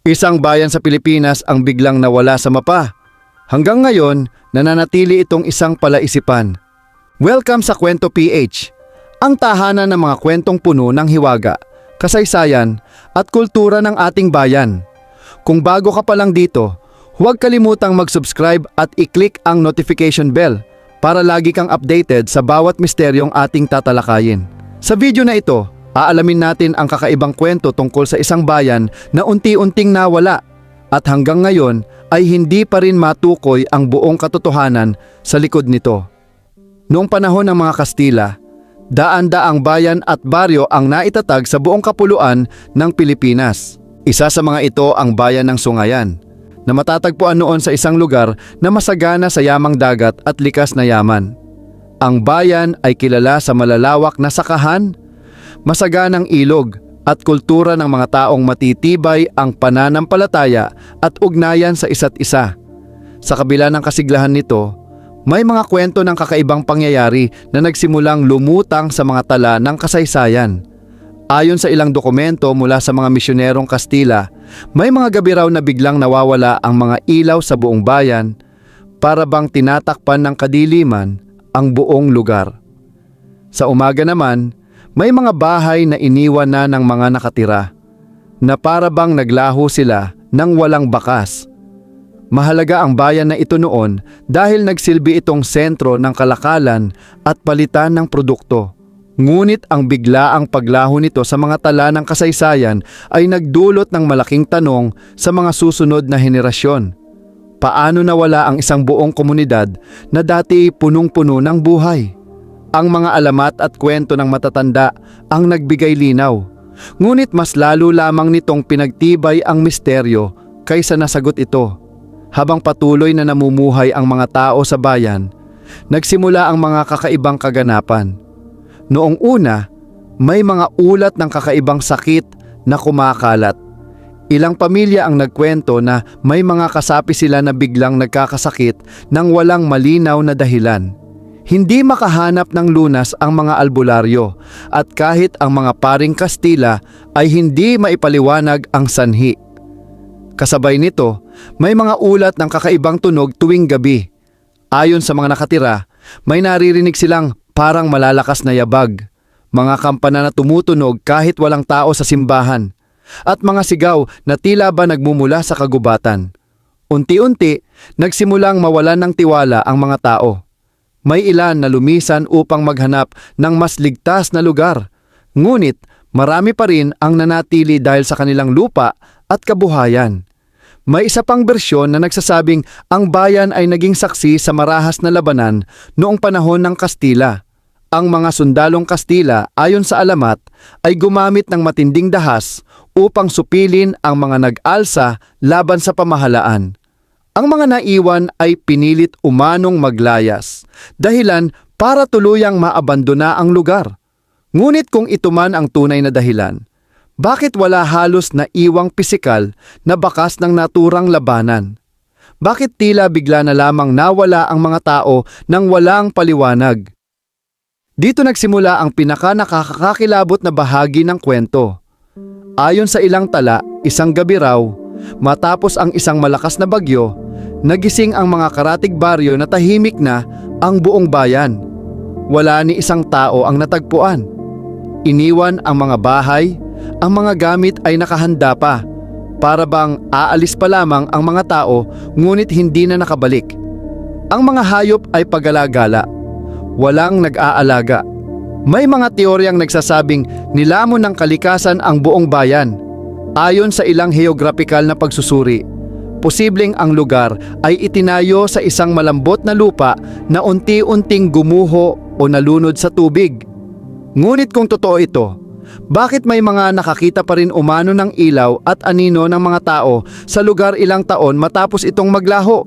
Isang bayan sa Pilipinas ang biglang nawala sa mapa. Hanggang ngayon, nananatili itong isang palaisipan. Welcome sa Kwento PH, ang tahanan ng mga kwentong puno ng hiwaga, kasaysayan at kultura ng ating bayan. Kung bago ka pa lang dito, huwag kalimutang mag-subscribe at i-click ang notification bell para lagi kang updated sa bawat misteryong ating tatalakayin. Sa video na ito, aalamin natin ang kakaibang kwento tungkol sa isang bayan na unti-unting nawala at hanggang ngayon ay hindi pa rin matukoy ang buong katotohanan sa likod nito. Noong panahon ng mga Kastila, daan-daang bayan at baryo ang naitatag sa buong kapuluan ng Pilipinas. Isa sa mga ito ang bayan ng Sungayan, na matatagpuan noon sa isang lugar na masagana sa yamang dagat at likas na yaman. Ang bayan ay kilala sa malalawak na sakahan, masaganang ilog at kultura ng mga taong matitibay ang pananampalataya at ugnayan sa isa't isa. Sa kabila ng kasiglahan nito, may mga kwento ng kakaibang pangyayari na nagsimulang lumutang sa mga tala ng kasaysayan. Ayon sa ilang dokumento mula sa mga misyonerong Kastila, may mga gabi raw na biglang nawawala ang mga ilaw sa buong bayan para bang tinatakpan ng kadiliman ang buong lugar. Sa umaga naman, may mga bahay na iniwan na ng mga nakatira na para bang naglaho sila ng walang bakas. Mahalaga ang bayan na ito noon dahil nagsilbi itong sentro ng kalakalan at palitan ng produkto. Ngunit ang biglaang paglaho nito sa mga tala ng kasaysayan ay nagdulot ng malaking tanong sa mga susunod na henerasyon. Paano nawala ang isang buong komunidad na dati punong-puno ng buhay? Ang mga alamat at kwento ng matatanda ang nagbigay linaw. Ngunit mas lalo lamang nitong pinagtibay ang misteryo kaysa nasagot ito. Habang patuloy na namumuhay ang mga tao sa bayan, nagsimula ang mga kakaibang kaganapan. Noong una, may mga ulat ng kakaibang sakit na kumakalat. Ilang pamilya ang nagkwento na may mga kasapi sila na biglang nagkakasakit nang walang malinaw na dahilan. Hindi makahanap ng lunas ang mga albularyo at kahit ang mga paring Kastila ay hindi maipaliwanag ang sanhi. Kasabay nito, may mga ulat ng kakaibang tunog tuwing gabi. Ayon sa mga nakatira, may naririnig silang parang malalakas na yabag, mga kampana na tumutunog kahit walang tao sa simbahan, at mga sigaw na tila ba nagmumula sa kagubatan. Unti-unti, nagsimulang mawalan ng tiwala ang mga tao. May ilan na lumisan upang maghanap ng mas ligtas na lugar. Ngunit marami pa rin ang nanatili dahil sa kanilang lupa at kabuhayan. May isa pang bersyon na nagsasabing ang bayan ay naging saksi sa marahas na labanan noong panahon ng Kastila. Ang mga sundalong Kastila ayon sa alamat ay gumamit ng matinding dahas upang supilin ang mga nag-alsa laban sa pamahalaan. Ang mga naiwan ay pinilit umanong maglayas, dahilan para tuluyang maabandona ang lugar. Ngunit kung ito man ang tunay na dahilan, bakit wala halos na iwang pisikal na bakas ng naturang labanan? Bakit tila bigla na lamang nawala ang mga tao nang walang paliwanag? Dito nagsimula ang pinaka nakakakilabot na bahagi ng kwento. Ayon sa ilang tala, isang gabi raw, matapos ang isang malakas na bagyo, nagising ang mga karatig baryo na tahimik na ang buong bayan. Wala ni isang tao ang natagpuan. Iniwan ang mga bahay, ang mga gamit ay nakahanda pa. Para bang aalis pa lamang ang mga tao ngunit hindi na nakabalik. Ang mga hayop ay pagalagala. Walang nag-aalaga. May mga teoryang nagsasabing nilamon ng kalikasan ang buong bayan. Ayon sa ilang geographical na pagsusuri, posibleng ang lugar ay itinayo sa isang malambot na lupa na unti-unting gumuho o nalunod sa tubig. Ngunit kung totoo ito, bakit may mga nakakita pa rin umano ng ilaw at anino ng mga tao sa lugar ilang taon matapos itong maglaho?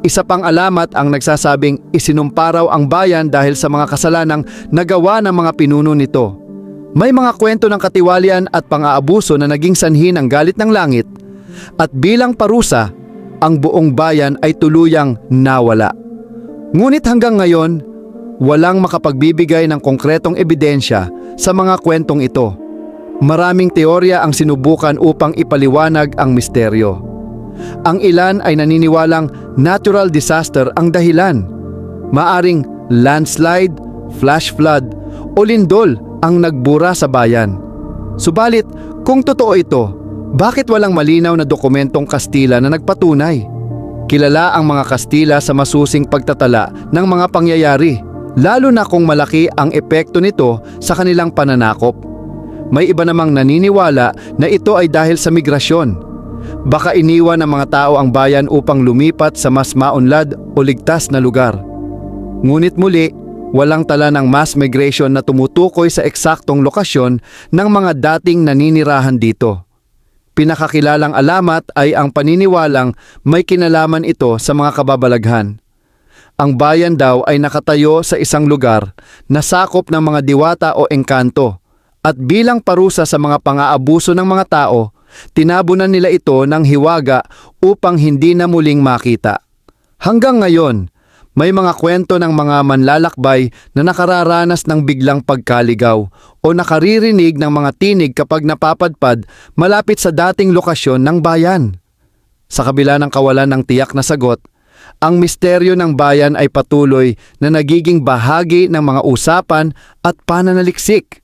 Isa pang alamat ang nagsasabing isinumparaw ang bayan dahil sa mga kasalanang nagawa ng mga pinuno nito. May mga kwento ng katiwalian at pang-aabuso na naging sanhi ng galit ng langit at bilang parusa, ang buong bayan ay tuluyang nawala. Ngunit hanggang ngayon, walang makapagbibigay ng konkretong ebidensya sa mga kwentong ito. Maraming teorya ang sinubukan upang ipaliwanag ang misteryo. Ang ilan ay naniniwalang natural disaster ang dahilan. Maaring landslide, flash flood o lindol ang nagbura sa bayan. Subalit, kung totoo ito, bakit walang malinaw na dokumentong Kastila na nagpatunay? Kilala ang mga Kastila sa masusing pagtatala ng mga pangyayari, lalo na kung malaki ang epekto nito sa kanilang pananakop. May iba namang naniniwala na ito ay dahil sa migrasyon. Baka iniwan ng mga tao ang bayan upang lumipat sa mas maunlad o ligtas na lugar. Ngunit muli, walang tala ng mass migration na tumutukoy sa eksaktong lokasyon ng mga dating naninirahan dito. Pinakakilalang alamat ay ang paniniwalang may kinalaman ito sa mga kababalaghan. Ang bayan daw ay nakatayo sa isang lugar na sakop ng mga diwata o engkanto at bilang parusa sa mga pang-aabuso ng mga tao, tinabunan nila ito ng hiwaga upang hindi na muling makita. Hanggang ngayon, may mga kwento ng mga manlalakbay na nakararanas ng biglang pagkaligaw o nakaririnig ng mga tinig kapag napapadpad malapit sa dating lokasyon ng bayan. Sa kabila ng kawalan ng tiyak na sagot, ang misteryo ng bayan ay patuloy na nagiging bahagi ng mga usapan at pananaliksik.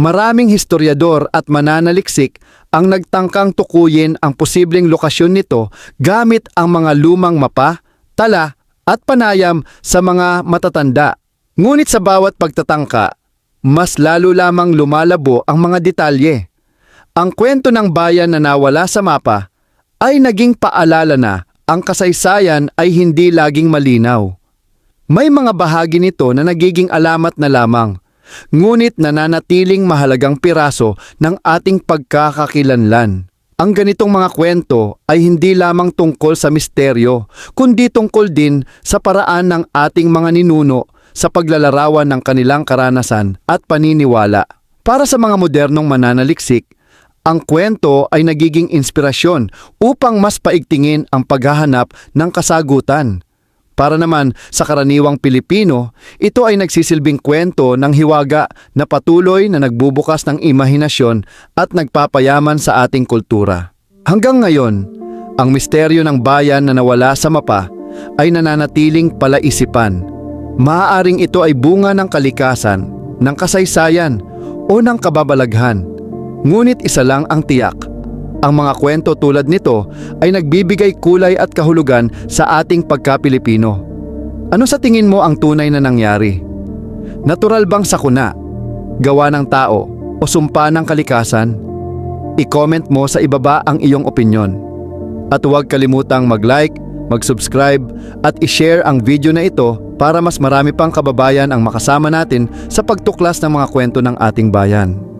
Maraming historiador at mananaliksik ang nagtangkang tukuyin ang posibleng lokasyon nito gamit ang mga lumang mapa, tala at panayam sa mga matatanda. Ngunit sa bawat pagtatangka, mas lalo lamang lumalabo ang mga detalye. Ang kwento ng bayan na nawala sa mapa ay naging paalala na ang kasaysayan ay hindi laging malinaw. May mga bahagi nito na nagiging alamat na lamang, ngunit nananatiling mahalagang piraso ng ating pagkakakilanlan. Ang ganitong mga kwento ay hindi lamang tungkol sa misteryo, kundi tungkol din sa paraan ng ating mga ninuno sa paglalarawan ng kanilang karanasan at paniniwala. Para sa mga modernong mananaliksik, ang kwento ay nagiging inspirasyon upang mas paigtingin ang paghahanap ng kasagutan. Para naman sa karaniwang Pilipino, ito ay nagsisilbing kwento ng hiwaga na patuloy na nagbubukas ng imahinasyon at nagpapayaman sa ating kultura. Hanggang ngayon, ang misteryo ng bayan na nawala sa mapa ay nananatiling palaisipan. Maaaring ito ay bunga ng kalikasan, ng kasaysayan o ng kababalaghan. Ngunit isa lang ang tiyak. Ang mga kwento tulad nito ay nagbibigay kulay at kahulugan sa ating pagka-Pilipino. Ano sa tingin mo ang tunay na nangyari? Natural bang sakuna, gawa ng tao o sumpa ng kalikasan? I-comment mo sa ibaba ang iyong opinyon. At huwag kalimutang mag-like, mag-subscribe at i-share ang video na ito para mas marami pang kababayan ang makasama natin sa pagtuklas ng mga kwento ng ating bayan.